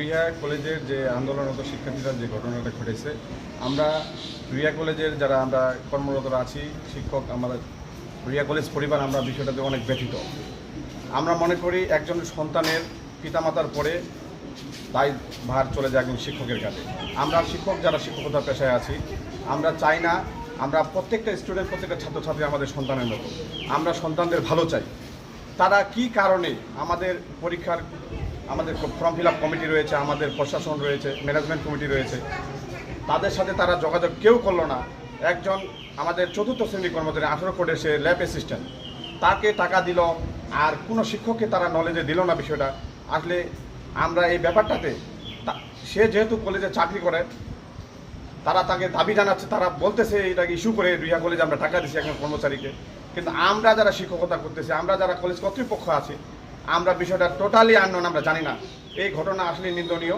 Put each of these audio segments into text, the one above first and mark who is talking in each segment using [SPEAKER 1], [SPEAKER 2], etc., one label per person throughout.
[SPEAKER 1] রুইয়া কলেজের যে আন্দোলনরত শিক্ষার্থীরা যে ঘটনাটা ঘটেছে, আমরা রুইয়া কলেজের যারা আমরা কর্মরতরা আছি, শিক্ষক আমাদের রুইয়া কলেজ পরিবার, আমরা বিষয়টাতে অনেক ব্যথিত। আমরা মনে করি একজন সন্তানের পিতামাতার পরে দায় ভার চলে যায় একজন শিক্ষকের কাছে। আমরা শিক্ষক যারা শিক্ষকতার পেশায় আছি, আমরা চাই না, আমরা প্রত্যেকটা স্টুডেন্ট, প্রত্যেকটা ছাত্রছাত্রী আমাদের সন্তানের মতো। আমরা সন্তানদের ভালো চাই। তারা কি কারণে আমাদের পরীক্ষার আমাদের ফর্ম ফিল কমিটি রয়েছে, আমাদের প্রশাসন রয়েছে ম্যানেজমেন্ট কমিটি রয়েছে। তাদের সাথে তারা যোগাযোগ কেউ করল না। একজন আমাদের চতুর্থ শ্রেণির কর্মচারী, আঠেরো কোডের সে ল্যাব অ্যাসিস্ট্যান্ট তাকে টাকা দিল, আর কোনো শিক্ষককে তারা নলেজে দিল না বিষয়টা। আসলে আমরা এই ব্যাপারটাতে সে যেহেতু কলেজে চাকরি করে, তারা তাকে দাবি জানাচ্ছে, তারা বলতেছে এটাকে ইস্যু করে রিয়া কলেজে আমরা টাকা দিচ্ছি একজন কর্মচারীকে। কিন্তু আমরা যারা শিক্ষকতা করতেছি, আমরা যারা কলেজ কর্তৃপক্ষ আছি আমরা বিষয়টা টোটালি আননোন আমরা জানি না। এই ঘটনা আসলে নিন্দনীয়।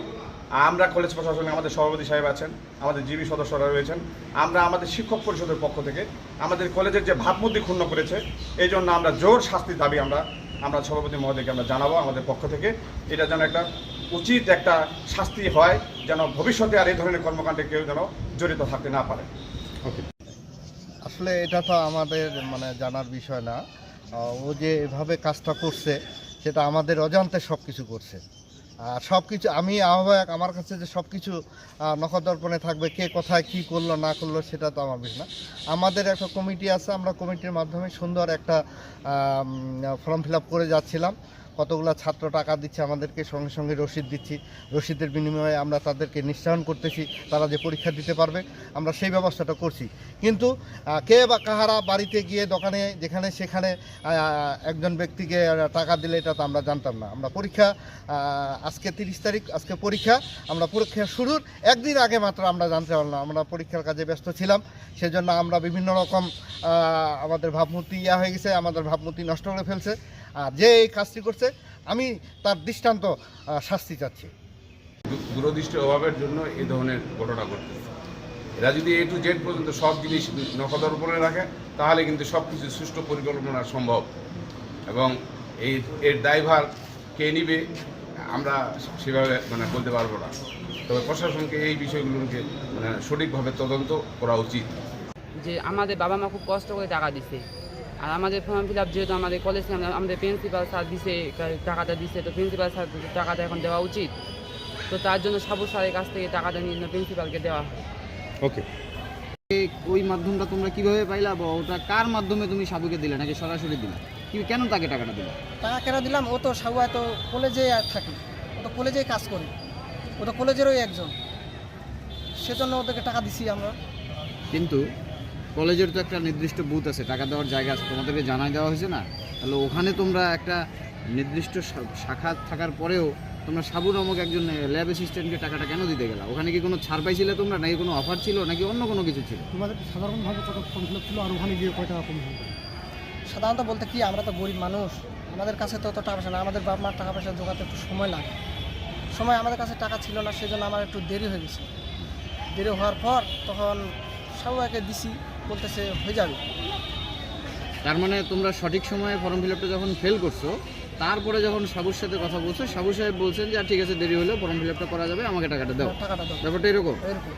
[SPEAKER 1] আমরা কলেজ প্রশাসনে আমাদের সভাপতি সাহেব আছেন আমাদের জিবি সদস্যরা রয়েছেন আমরা আমাদের শিক্ষক পরিষদের পক্ষ থেকে আমাদের কলেজের যে ভাবমূর্তি ক্ষুণ্ণ করেছে এই জন্য আমরা জোর শাস্তির দাবি আমরা আমরা সভাপতি মহোদয়কে আমরা জানাব আমাদের পক্ষ থেকে। এটা যেন একটা উচিত একটা শাস্তি হয় যেন ভবিষ্যতে আর এই ধরনের কর্মকাণ্ডে কেউ যেন জড়িত থাকতে না পারে।
[SPEAKER 2] আসলে এটা তো আমাদের মানে জানার বিষয় না। ও যে এভাবে কাজটা করছে সেটা আমাদের অজান্তে সব কিছু করছে। আর সব কিছু আমি আহ্বায়ক, আমার কাছে যে সব কিছু নখদর্পণে থাকবে, কে কোথায় কি করল, না করল, সেটা তো আমার বিষয় না। আমাদের একটা কমিটি আছে, আমরা কমিটির মাধ্যমে সুন্দর একটা ফর্ম ফিল করে যাচ্ছিলাম। কতগুলো ছাত্র টাকা দিচ্ছে আমাদেরকে, সঙ্গে সঙ্গে রসিদ দিচ্ছি। রসিদের বিনিময়ে আমরা তাদেরকে নিশ্চয়ন করতেছি, তারা যে পরীক্ষা দিতে পারবে, আমরা সেই ব্যবস্থাটা করছি। কিন্তু কে বা কাহারা বাড়িতে গিয়ে দোকানে, যেখানে সেখানে একজন ব্যক্তিকে টাকা দিলে এটা তো আমরা জানতাম না। আমরা পরীক্ষা আজকে তিরিশ তারিখ, আজকে পরীক্ষা, আমরা পরীক্ষা শুরুর একদিন আগে মাত্র আমরা জানতে পারলাম। আমরা পরীক্ষার কাজে ব্যস্ত ছিলাম, সেজন্য আমরা বিভিন্ন রকম আমাদের ভাবমূর্তি ইয়া হয়ে গেছে, আমাদের ভাবমূর্তি নষ্ট করে ফেলছে। আর যে এই কাজটি করছে আমি তার দৃষ্টান্ত শাস্তি চাচ্ছি।
[SPEAKER 3] দূরদৃষ্টির অভাবের জন্য এই ধরনের ঘটনা ঘটতেছে এরা যদি এ টু জেড পর্যন্ত সব জিনিস নখদার উপরে রাখে তাহলে কিন্তু সব কিছু সুষ্ঠু পরিকল্পনা সম্ভব। এবং এই এর দায়ভার কে নিবে আমরা সেভাবে মানে বলতে পারব না। তবে প্রশাসনকে এই বিষয়গুলোকে মানে সঠিকভাবে তদন্ত করা উচিত।
[SPEAKER 4] যে আমাদের বাবা মা খুব কষ্ট করে টাকা দিছে। আর আমাদের ফর্ম ফিল আপ যেহেতু আমাদের কলেজ আমাদের প্রিন্সিপাল স্যার দিছে টাকাটা দিছে তো প্রিন্সিপাল স্যার টাকাটা এখন দেওয়া উচিত। তো তার জন্য সাবু স্যারের কাছ থেকে টাকাটা নিয়ে প্রিন্সিপালকে দেওয়া হয়।
[SPEAKER 5] ওই মাধ্যমটা তোমরা কীভাবে পাইলা বা ওটা কার মাধ্যমে তুমি সাবুকে দিলে নাকি সরাসরি দিলে? কি কেন তাকে টাকাটা দিলে?
[SPEAKER 6] টাকা কেন দিলাম ও তো সাগুয়া তো কলেজে থাকে। ও তো কলেজেই কাজ করে। ও তো কলেজেরই একজন। সেজন্য ওদেরকে টাকা দিছি আমরা।
[SPEAKER 5] কিন্তু কলেজের তো একটা নির্দিষ্ট বুথ আছে টাকা দেওয়ার জায়গা আছে। তোমাদেরকে জানাই দেওয়া হয়েছে না? তাহলে ওখানে তোমরা একটা নির্দিষ্ট শাখা থাকার পরেও তোমরা সাবু নামক একজন ল্যাব অ্যাসিস্ট্যান্টকে টাকাটা কেন দিতে গেলা? ওখানে কি কোনো ছাড় পাইছিলে তোমরা? নাকি কোনো অফার ছিল? নাকি অন্য কোনো কিছু ছিল?
[SPEAKER 7] তোমাদের সাধারণভাবে কত ফর্ম ফিল ছিল? আর ওখানে গিয়ে কয় টাকা কম হবে
[SPEAKER 6] সাধারণত বলতে কি আমরা তো গরিব মানুষ। আমাদের কাছে তো অত টাকা পয়সা না। আমাদের বাপ মার টাকা পয়সা জোগাতে একটু সময় লাগে। সময় আমাদের কাছে টাকা ছিল না সেজন্য আমার একটু দেরি হয়ে গেছে। দেরি হওয়ার পর তখন সাগুয়াকে দিছি। বলতেছে হয়ে যাবে।
[SPEAKER 5] তার মানে তোমরা সঠিক সময়ে ফর্ম ফিল আপটা যখন ফেল করছ তারপরে যখন সাবুর সাথে কথা বলছো সাবু সাহেব বলছেন যে ঠিক আছে দেরি হলেও ফর্ম ফিল আপটা করা যাবে আমাকে টাকাটা দাও।
[SPEAKER 6] টাকাটা দাও।
[SPEAKER 5] ব্যাপারটা এরকম?
[SPEAKER 6] এরকম।